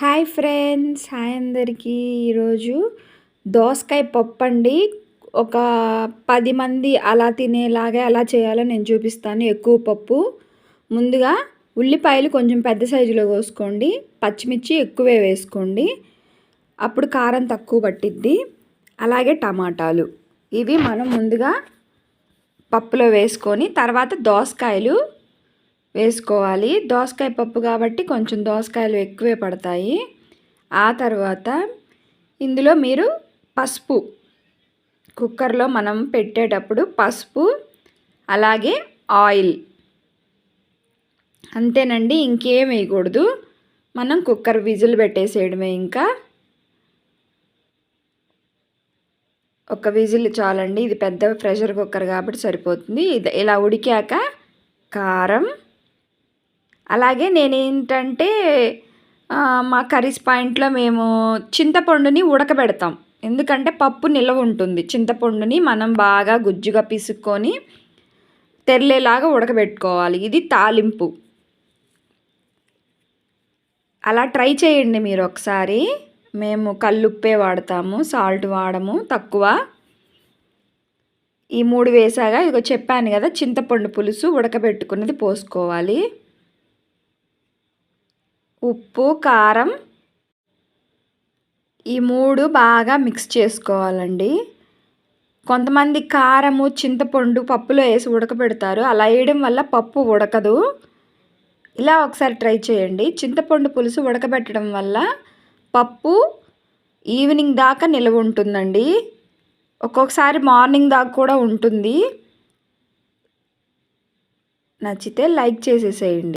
Hi friends hi అందరికీ. ఈరోజు దోసకాయ పప్పు అండి ఒక పది మంది అలా తినేలాగా ఎలా చేయాలో నేను చూపిస్తాను. ఎక్కువ పప్పు. ముందుగా ఉల్లిపాయలు కొంచెం పెద్ద సైజులో కోసుకోండి. పచ్చిమిర్చి ఎక్కువే వేసుకోండి. అప్పుడు కారం తక్కువ పట్టిద్ది. అలాగే టమాటాలు. ఇవి మనం ముందుగా పప్పులో వేసుకొని తర్వాత దోసకాయలు వేసుకోవాలి. దోసకాయ పప్పు కాబట్టి కొంచెం దోసకాయలు ఎక్కువే పడతాయి. ఆ తర్వాత ఇందులో మీరు పసుపు కుక్కర్లో మనం పెట్టేటప్పుడు పసుపు అలాగే ఆయిల్. అంతేనండి ఇంకేం వేయకూడదు. మనం కుక్కర్ విజిల్ పెట్టేసేయడమే ఇంకా. ఒక విజిల్ చాలండి. ఇది పెద్ద ప్రెషర్ కుక్కర్ కాబట్టి సరిపోతుంది. ఇది ఇలా ఉడికాక కారం అలాగే నేనేంటంటే మా కర్రీస్ పాయింట్లో మేము చింతపండుని ఉడకబెడతాం. ఎందుకంటే పప్పు నిల్వ ఉంటుంది. చింతపండుని మనం బాగా గుజ్జుగా పిసుక్కొని తెరలేలాగా ఉడకబెట్టుకోవాలి. ఇది తాలింపు. అలా ట్రై చేయండి మీరు ఒకసారి. మేము కల్లుప్పే వాడతాము సాల్ట్ వాడము తక్కువ. ఈ మూడు వేసాగా ఇదిగో చెప్పాను కదా చింతపండు పులుసు ఉడకబెట్టుకున్నది పోసుకోవాలి. ఉప్పు కారం ఈ మూడు బాగా మిక్స్ చేసుకోవాలండి. కొంతమంది కారము చింతపండు పప్పులో వేసి ఉడకబెడతారు. అలా వేయడం వల్ల పప్పు ఉడకదు. ఇలా ఒకసారి ట్రై చేయండి. చింతపండు పులుసు ఉడకబెట్టడం వల్ల పప్పు ఈవినింగ్ దాకా నిల్వ ఉంటుందండి. ఒక్కొక్కసారి మార్నింగ్ దాకా కూడా ఉంటుంది. నచ్చితే లైక్ చేసేసేయండి.